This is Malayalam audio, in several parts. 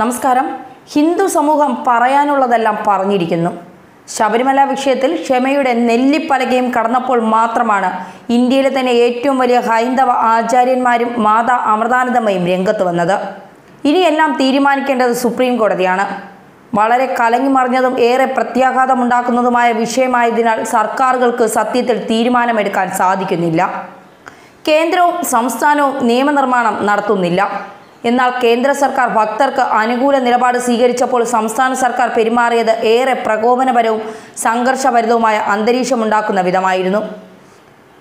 നമസ്കാരം. ഹിന്ദു സമൂഹം പറയാനുള്ളതെല്ലാം പറഞ്ഞിരിക്കുന്നു. ശബരിമല വിഷയത്തിൽ ക്ഷമയുടെ നെല്ലിപ്പലകയും കടന്നപ്പോൾ മാത്രമാണ് ഇന്ത്യയിലെ തന്നെ ഏറ്റവും വലിയ ഹൈന്ദവ ആചാര്യന്മാരും മാതാ അമൃതാനന്ദമയും രംഗത്ത് വന്നത്. ഇനിയെല്ലാം തീരുമാനിക്കേണ്ടത് സുപ്രീം കോടതിയാണ്. വളരെ കലങ്ങി മറിഞ്ഞതും ഏറെ പ്രത്യാഘാതമുണ്ടാക്കുന്നതുമായ വിഷയമായതിനാൽ സർക്കാരുകൾക്ക് സത്യത്തിൽ തീരുമാനമെടുക്കാൻ സാധിക്കുന്നില്ല. കേന്ദ്രവും സംസ്ഥാനവും നിയമനിർമ്മാണം നടത്തുന്നില്ല. എന്നാൽ കേന്ദ്ര സർക്കാർ ഭക്തർക്ക് അനുകൂല നിലപാട് സ്വീകരിച്ചപ്പോൾ സംസ്ഥാന സർക്കാർ പെരുമാറിയത് ഏറെ പ്രകോപനപരവും സംഘർഷഭരിതവുമായ അന്തരീക്ഷമുണ്ടാക്കുന്ന വിധമായിരുന്നു.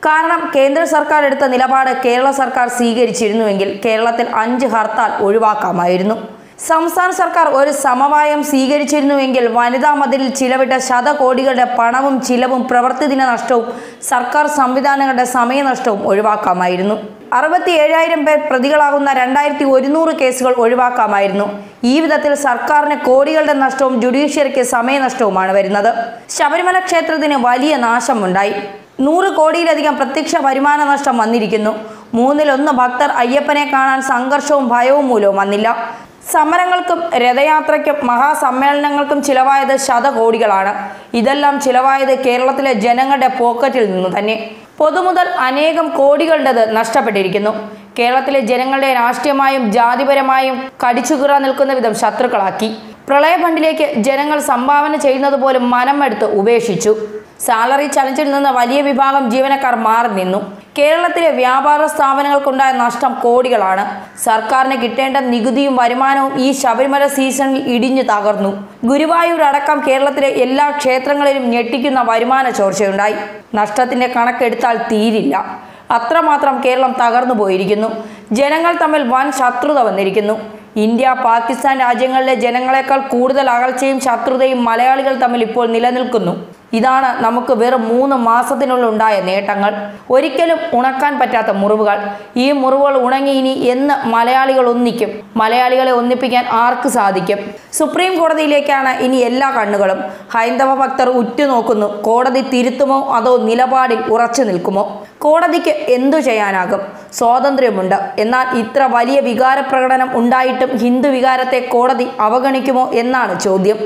കാരണം കേന്ദ്ര സർക്കാർ എടുത്ത നിലപാട് കേരള സർക്കാർ സ്വീകരിച്ചിരുന്നുവെങ്കിൽ കേരളത്തിൽ അഞ്ച് ഹർത്താൽ ഒഴിവാക്കാമായിരുന്നു. സംസ്ഥാന സർക്കാർ ഒരു സമവായം സ്വീകരിച്ചിരുന്നുവെങ്കിൽ വനിതാ മതിലിൽ ചിലവിട്ട ശതകോടികളുടെ പണവും ചിലവും പ്രവൃത്തി ദിന നഷ്ടവും സർക്കാർ സംവിധാനങ്ങളുടെ സമയനഷ്ടവും ഒഴിവാക്കാമായിരുന്നു. അറുപത്തി ഏഴായിരം പേർ പ്രതികളാകുന്ന രണ്ടായിരത്തി ഒരുന്നൂറ് കേസുകൾ ഒഴിവാക്കാമായിരുന്നു. ഈ വിധത്തിൽ സർക്കാരിന് കോടികളുടെ നഷ്ടവും ജുഡീഷ്യറിക്ക് സമയനഷ്ടവുമാണ് വരുന്നത്. ശബരിമല ക്ഷേത്രത്തിന് വലിയ നാശമുണ്ടായി. നൂറ് കോടിയിലധികം പ്രത്യക്ഷ വരുമാന നഷ്ടം വന്നിരിക്കുന്നു. മൂന്നിലൊന്ന് ഭക്തർ അയ്യപ്പനെ കാണാൻ സംഘർഷവും ഭയവും മൂലവും വന്നില്ല. സമരങ്ങൾക്കും രഥയാത്രയ്ക്കും മഹാസമ്മേളനങ്ങൾക്കും ചിലവായത് ശതകോടികളാണ്. ഇതെല്ലാം ചിലവായത് കേരളത്തിലെ ജനങ്ങളുടെ പോക്കറ്റിൽ നിന്ന് തന്നെ. പൊതുമുതൽ അനേകം കോടികളുടേത് നഷ്ടപ്പെട്ടിരിക്കുന്നു. കേരളത്തിലെ ജനങ്ങളുടെ രാഷ്ട്രീയമായും ജാതിപരമായും കടിച്ചുകീറാൻ നിൽക്കുന്ന വിധം ശത്രുക്കളാക്കി. പ്രളയ ഫണ്ടിലേക്ക് ജനങ്ങൾ സംഭാവന ചെയ്യുന്നത് പോലും മനമെടുത്ത് ഉപേക്ഷിച്ചു. സാലറി ചലഞ്ചിൽ നിന്ന് വലിയ വിഭാഗം ജീവനക്കാർ മാറി നിന്നു. കേരളത്തിലെ വ്യാപാര സ്ഥാപനങ്ങൾക്കുണ്ടായ നഷ്ടം കോടികളാണ്. സർക്കാരിന് കിട്ടേണ്ട നികുതിയും വരുമാനവും ഈ ശബരിമല സീസണിൽ ഇടിഞ്ഞു തകർന്നു. ഗുരുവായൂർ അടക്കം കേരളത്തിലെ എല്ലാ ക്ഷേത്രങ്ങളിലും ഞെട്ടിക്കുന്ന വരുമാന ചോർച്ചയുണ്ടായി. നഷ്ടത്തിന്റെ കണക്കെടുത്താൽ തീരില്ല. അത്രമാത്രം കേരളം തകർന്നു പോയിരിക്കുന്നു ജനങ്ങൾ തമ്മിൽ വൻ ശത്രുത വന്നിരിക്കുന്നു. ഇന്ത്യ പാകിസ്ഥാൻ രാജ്യങ്ങളിലെ ജനങ്ങളെക്കാൾ കൂടുതൽ അകൽച്ചയും ശത്രുതയും മലയാളികൾ തമ്മിൽ ഇപ്പോൾ നിലനിൽക്കുന്നു. ഇതാണ് നമുക്ക് വെറും മൂന്ന് മാസത്തിനുള്ളിൽ ഉണ്ടായ നേട്ടങ്ങൾ. ഒരിക്കലും ഉണക്കാൻ പറ്റാത്ത മുറിവുകൾ. ഈ മുറിവുകൾ ഉണങ്ങി ഇനി എന്ന് മലയാളികൾ ഒന്നിക്കും. മലയാളികളെ ഒന്നിപ്പിക്കാൻ ആർക്ക് സാധിക്കും? സുപ്രീം കോടതിയിലേക്കാണ് ഇനി എല്ലാ കണ്ണുകളും. ഹൈന്ദവ ഭക്തർ ഉറ്റുനോക്കുന്നു. കോടതി തിരുത്തുമോ അതോ നിലപാടിൽ ഉറച്ചു നിൽക്കുമോ? കോടതിക്ക് എന്തു ചെയ്യാനാകും? സ്വാതന്ത്ര്യമുണ്ട്. എന്നാൽ ഇത്ര വലിയ വികാരപ്രകടനം ഉണ്ടായിട്ടും ഹിന്ദു വികാരത്തെ കോടതി അവഗണിക്കുമോ എന്നാണ് ചോദ്യം.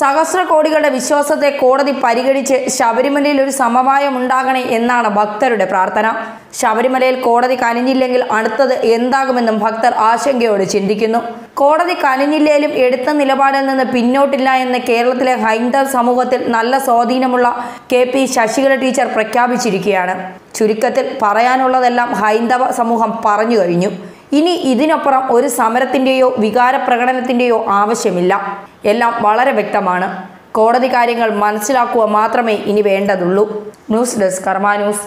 സഹസ്ര കോടികളുടെ വിശ്വാസത്തെ കോടതി പരിഗണിച്ച് ശബരിമലയിൽ ഒരു സമവായം ഉണ്ടാകണേ എന്നാണ് ഭക്തരുടെ പ്രാർത്ഥന. ശബരിമലയിൽ കോടതി കനിഞ്ഞില്ലെങ്കിൽ അടുത്തത് എന്താകുമെന്നും ഭക്തർ ആശങ്കയോട് ചിന്തിക്കുന്നു. കോടതി കനിഞ്ഞില്ലേലും എടുത്ത നിലപാടിൽ നിന്ന് പിന്നോട്ടില്ല എന്ന് കേരളത്തിലെ ഹൈന്ദവ സമൂഹത്തിൽ നല്ല സ്വാധീനമുള്ള കെ പി ശശികല ടീച്ചർ പ്രഖ്യാപിച്ചിരിക്കുകയാണ്. ചുരുക്കത്തിൽ പറയാനുള്ളതെല്ലാം ഹൈന്ദവ സമൂഹം പറഞ്ഞു കഴിഞ്ഞു. ഇനി ഇതിനപ്പുറം ഒരു സമരത്തിന്റെയോ വികാര പ്രകടനത്തിന്റെയോ ആവശ്യമില്ല. എല്ലാം വളരെ വ്യക്തമാണ്. കോടതി കാര്യങ്ങൾ മനസ്സിലാക്കുക മാത്രമേ ഇനി വേണ്ടതുള്ളൂ. News desk Karma news.